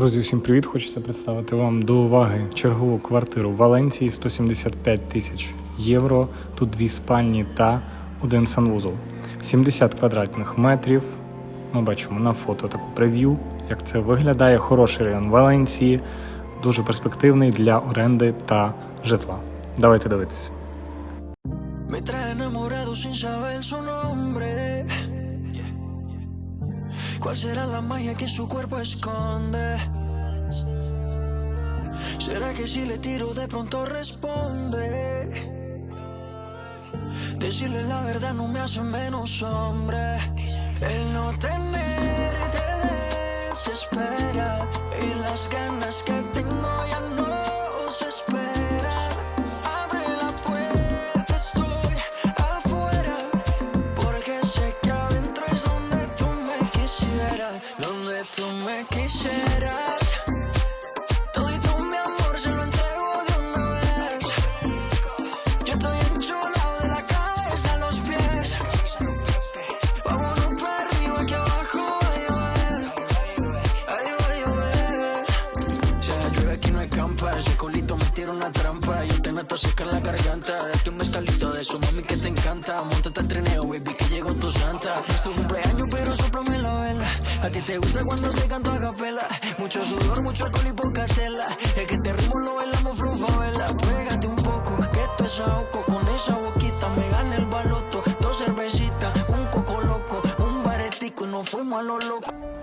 Друзі, всім привіт! Хочеться представити вам до уваги чергову квартиру в Валенції 175 тисяч євро. Тут дві спальні та один санвузол. 70 квадратних метрів. Ми бачимо на фото таку прев'ю, як це виглядає. Хороший район Валенції, дуже перспективний для оренди та житла. Давайте дивитися. Me trae enamorado. ¿Cuál será la magia que su cuerpo esconde? ¿Será que si le tiro de pronto responde? Decirle la verdad no me hace menos hombre. El no tenerte me quisieras. Escampa, ese culito me tira una trampa y te meto seca en la garganta. Date un mezcalito de eso, mami, que te encanta. Montate al trineo, baby, que llegó tu santa. Es tu cumpleaños, pero soplame la vela. A ti te gusta cuando te canto a capela. Mucho sudor, mucho alcohol y poca tela. Es que te ritmo lo bailamos vela. Pégate un poco, que esto es ahogo. Con esa boquita me gana el baloto. Dos cervecitas, un coco loco, un baretico y nos fuimos a lo loco.